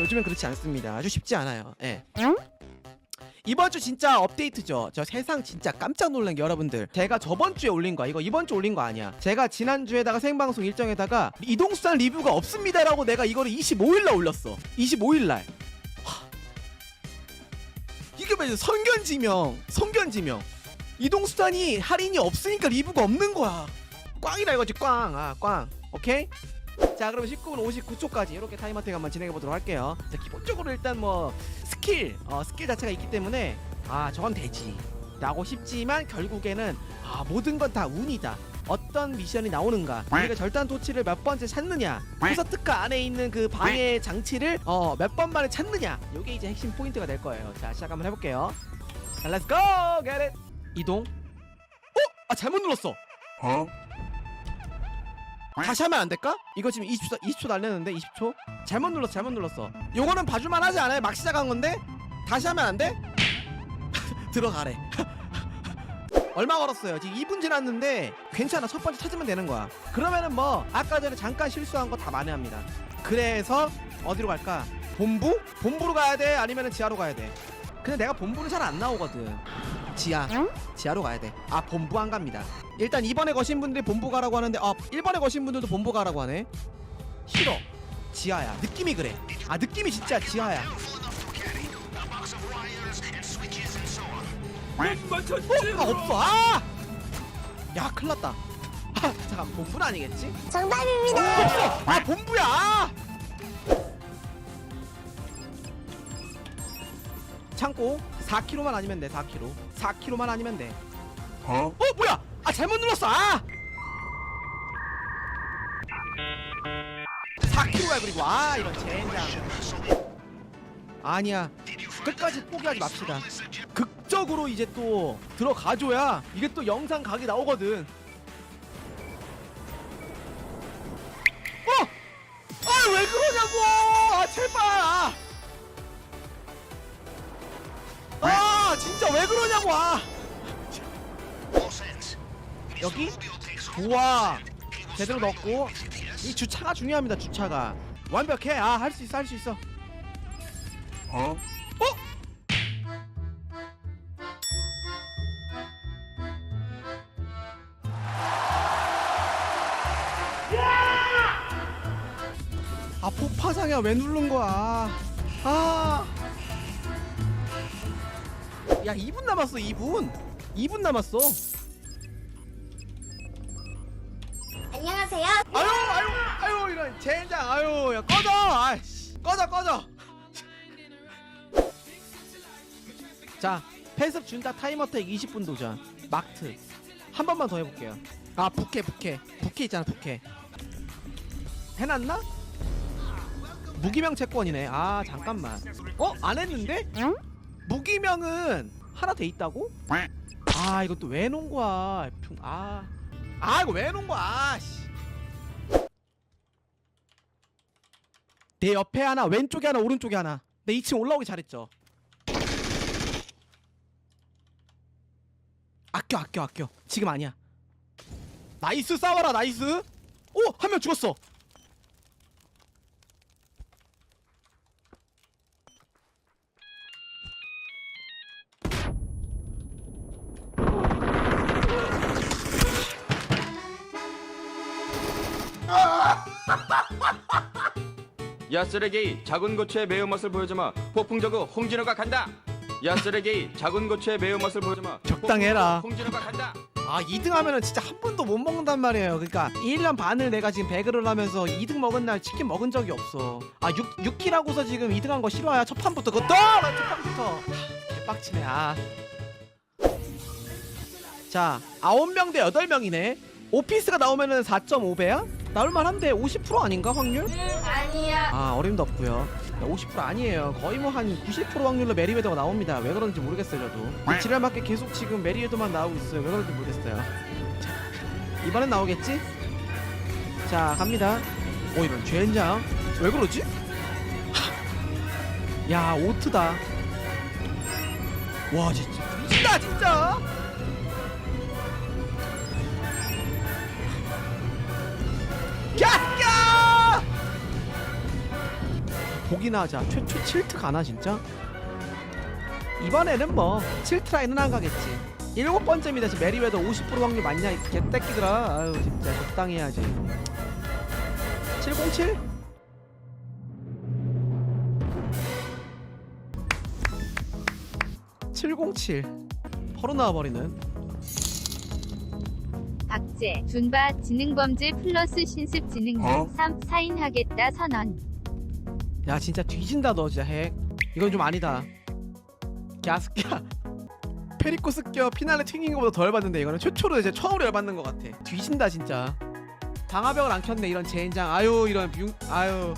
요즘엔 그렇지 않습니다. 아주 쉽지 않아요. 예. 이번 주 진짜 업데이트죠. 저 세상 진짜 깜짝 놀란 게 여러분들. 제가 저번 주에 올린 거야. 이거 이번 주 올린 거 아니야. 제가 지난 주에다가 생방송 일정에다가 이동수단 리뷰가 없습니다라고 내가 이거를 25일 날 올렸어. 25일 날. 하. 이게 왜 성견지명, 성견지명. 이동수단이 할인이 없으니까 리뷰가 없는 거야. 꽝이다 이거지 꽝. 아 꽝. 오케이? 자 그러면 19분 59초까지 이렇게 타임 어택 한번 진행해 보도록 할게요. 자, 기본적으로 일단 뭐 스킬, 어, 스킬 자체가 있기 때문에 아 저건 되지. 라고 싶지만 결국에는 아 모든 건 다 운이다. 어떤 미션이 나오는가. 우리가 절단 토치를 몇 번째 찾느냐. 후서 특가 안에 있는 그 방해 장치를 어 몇 번 만에 찾느냐. 요게 이제 핵심 포인트가 될 거예요. 자 시작 한번 해볼게요. 자 렛츠고 get 이동. 어? 아 잘못 눌렀어 다시 하면 안 될까? 이거 지금 20초 20초 날렸는데 20초? 잘못 눌렀어 잘못 눌렀어 요거는 봐줄만 하지 않아요? 막 시작한 건데 다시 하면 안 돼? 들어가래 얼마 걸었어요 지금 2분 지났는데 괜찮아 첫 번째 찾으면 되는 거야 그러면은 뭐 아까 전에 잠깐 실수한 거 다 만회합니다 그래서 어디로 갈까? 본부? 본부로 가야 돼? 아니면은 지하로 가야 돼? 근데 내가 본부는 잘 안 나오거든 지하 지하로 가야 돼아 본부 안 갑니다 일단 2번에 거신 분들이 본부 가라고 하는데 아 1번에 거신 분들도 본부 가라고 하네 싫어 지하야 느낌이 그래 아 느낌이 진짜 지하야 어? 아 없어 아! 야 큰일 났다 아 잠깐 본부는 아니겠지? 정답입니다. 없어! 아 본부야 아! 창고 4kg만 아니면 돼 4kg 4kg만 아니면 돼 어? 뭐야 아 잘못 눌렀어 아! 4kg야 그리고 아 이런 젠장. 아니야. 끝까지 포기하지 맙시다. 극적으로 이제 또 들어가줘야 이게 또 영상 각이 나오거든. 어! 아왜 그러냐고! 아 제발! 아, 아 진짜 왜 그러냐고! 아 여기 좋아 제대로 넣고 이 주차가 중요합니다 주차가. 완벽해. 아 할 수 있어 할 수 있어. 어? 아 폭파상이야. 왜 누른 거야? 아. 야 2분 남았어 2분. 2분 남았어 아유 젠장 아유 야 꺼져! 아이씨 꺼져 꺼져! 자 패습 준다 타임어택 20분 도전. 막트 한 번만 더 해볼게요. 아 부캐 부캐. 부캐 있잖아 부캐. 해놨나? 무기명 채권이네. 아 잠깐만. 어? 안 했는데? 무기명은 하나 돼 있다고? 아 이거 또왜 놓은 거야? 평- 아, 아 이거 왜 놓은 거야? 아, 씨. 내 옆에 하나 왼쪽에 하나 오른쪽에 하나. 내 2층 올라오기 잘했죠. 아껴 아껴 아껴. 지금 아니야. 나이스 싸워라 나이스. 오 한 명 죽었어 야 쓰레기 작은 고추의 매운맛을 보여주마. 폭풍저그 홍진호가 간다. 야 쓰레기 작은 고추의 매운맛을 보여주마. 적당해라. 홍진호가 간다. 아 2등 하면은 진짜 한 번도 못 먹는단 말이에요. 그러니까 1년 반을 내가 지금 배그를 하면서 2등 먹은 날 치킨 먹은 적이 없어. 아 6, 6키라고서 지금 2등 한 거 싫어야 첫 판부터 그거 떠라 첫 판부터. 하, 개빡치네. 아. 자 9명 대 8명이네. 오피스가 나오면은 4.5배야? 나올만 한데 50% 아닌가 확률? 아니야. 아 어림도 없고요. 50% 아니에요. 거의 뭐 한 90% 확률로 메리웨더가 나옵니다. 왜 그런지 모르겠어요 저도. 지랄 맞게 계속 지금 메리웨더만 나오고 있어요. 왜 그런지 모르겠어요. 자, 이번엔 나오겠지? 자 갑니다. 오 이런 젠장. 왜 그러지? 하, 야 오트다. 와 진짜. 미친다 진짜 복이나 하자. 최초 7트 가나 진짜? 이번에는 뭐 7트라인은 안 가겠지. 일곱 번째입니다. 지금 메리웨더 50% 확률 맞냐? 이 개떼끼들아 아유 진짜 적당히 해야지. 707? (707) 바로 나와버리는. 박제, 준바, 지능범죄 플러스 신습 지능만 3, 사인하겠다 선언. 야 진짜 뒤진다 너 진짜 핵. 이건 좀 아니다. 갸스야. 페리코스 껴 피날레 튕긴 거보다 덜 받는데 이거는 최초로 이제 처음으로 열받는 것 같아. 뒤진다 진짜. 방화벽을 안 켰네 이런 젠장. 아유 이런 융 아유